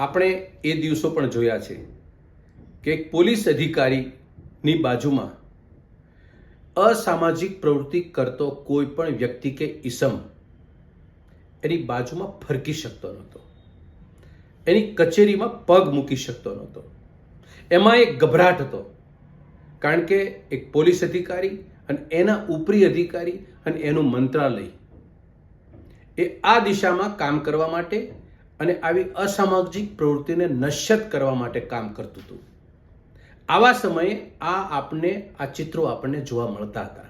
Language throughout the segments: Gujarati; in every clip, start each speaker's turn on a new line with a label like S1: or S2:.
S1: આપણે એ દિવસો પણ જોયા છે કે એક પોલીસ અધિકારીની બાજુમાં અસામાજિક પ્રવૃત્તિ કરતો કોઈ પણ વ્યક્તિ કે ઈસમ એની બાજુમાં ફરકી શકતો નહોતો. એની કચેરીમાં પગ મૂકી શકતો નહોતો. એમાં એક ગભરાટ હતો. કારણ કે એક પોલીસ અધિકારી અને એના ઉપરી અધિકારી અને એનું મંત્રાલય એ આ દિશામાં કામ કરવા માટે અને આવી અસામાજિક પ્રવૃત્તિને નશ્યત કરવા માટે કામ કરતું હતું. આવા સમયે આ આપને, આ ચિત્રો આપણને જોવા મળતા હતા.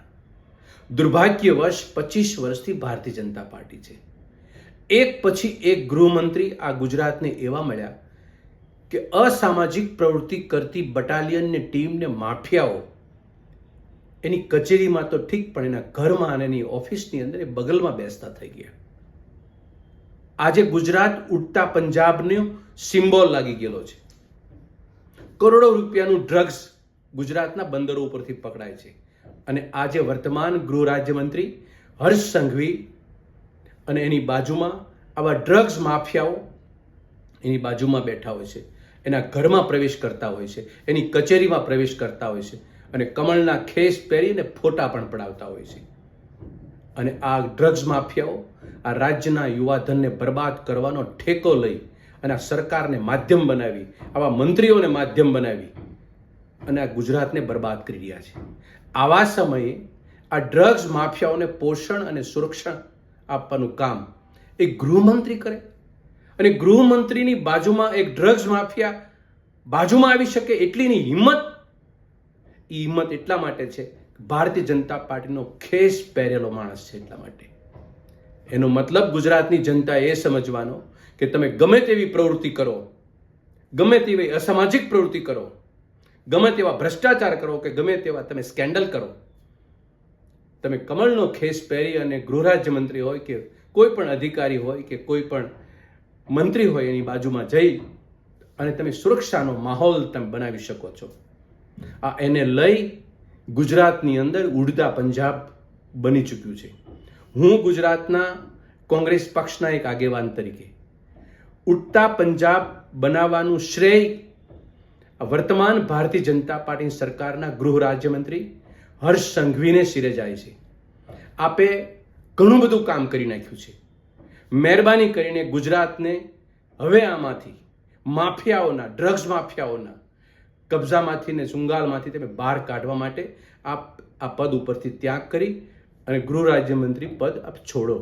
S1: દુર્ભાગ્યવશ પચીસ વર્ષથી ભારતીય જનતા પાર્ટી છે. એક પછી એક ગૃહમંત્રી આ ગુજરાતને એવા મળ્યા કે અસામાજિક પ્રવૃત્તિ કરતી બટાલિયનની ટીમને માફિયાઓ એની કચેરીમાં તો ઠીક પણ એના ઘરમાં અને એની ઓફિસની અંદર એ બગલમાં બેસતા થઈ ગયા. આજે ગુજરાત ઉડતા પંજાબનો સિમ્બોલ લાગી ગયેલો છે. કરોડો રૂપિયાનું ડ્રગ્સ ગુજરાતના બંદરો ઉપરથી પકડાય છે. અને આજે વર્તમાન ગૃહ રાજ્યમંત્રી હર્ષ સંઘવી અને એની બાજુમાં આવા ડ્રગ્સ માફિયાઓ એની બાજુમાં બેઠા હોય છે. એના ઘરમાં પ્રવેશ કરતા હોય છે. એની કચેરીમાં પ્રવેશ કરતા હોય છે. અને કમળના ખેસ પહેરીને ફોટા પણ પડાવતા હોય છે. અને આ ડ્રગ્સ માફિયાઓ આ રાજ્યના યુવાધનને બરબાદ કરવાનો ઠેકો લઈ અને આ સરકારને માધ્યમ બનાવી, આવા મંત્રીઓને માધ્યમ બનાવી અને આ ગુજરાતને બરબાદ કરી રહ્યા છે. આવા સમયે આ ડ્રગ્સ માફિયાઓને પોષણ અને સુરક્ષા આપવાનું કામ એ ગૃહમંત્રી કરે. અને ગૃહમંત્રીની બાજુમાં એક ડ્રગ્સ માફિયા બાજુમાં આવી શકે એટલીની હિંમત એ હિંમત એટલા માટે છે ભારતીય જનતા પાર્ટીનો ખેસ પહેરેલો માણસ છે એટલા માટે. એનો મતલબ ગુજરાતની જનતા એ સમજવાનો કે તમે ગમે તેવી પ્રવૃત્તિ કરો, ગમે તેવી અસામાજિક પ્રવૃત્તિ કરો, ગમે તેવા ભ્રષ્ટાચાર કરો કે ગમે તેવા તમે સ્કેન્ડલ કરો, તમે કમળનો ખેસ પહેરી અને ગૃહરાજ્યમંત્રી હોય કે કોઈ પણ અધિકારી હોય કે કોઈ પણ મંત્રી હોય એની બાજુમાં જઈ અને તમે સુરક્ષાનો માહોલ તમે બનાવી શકો છો. આ એને લઈ ગુજરાતની અંદર ઉડતા પંજાબ બની ચૂક્યું છે. હું ગુજરાતના કોંગ્રેસ પક્ષના એક આગેવાન તરીકે ઉડતા પંજાબ બનાવવાનું શ્રેય વર્તમાન ભારતીય જનતા પાર્ટી સરકારના ગૃહ રાજ્યમંત્રી હર્ષ સંઘવીને શિરે જાય છે. આપે ઘણું બધું કામ કરી નાખ્યું છે. મહેરબાની કરીને ગુજરાતને હવે આમાંથી માફિયાઓના, ડ્રગ્સ માફિયાઓના કબજામાંથી ને શૃંગાલમાંથી તમે બહાર કાઢવા માટે આપ આ પદ ઉપરથી ત્યાગ કરી અને ગૃહ રાજ્યમંત્રી પદ આપ છોડો.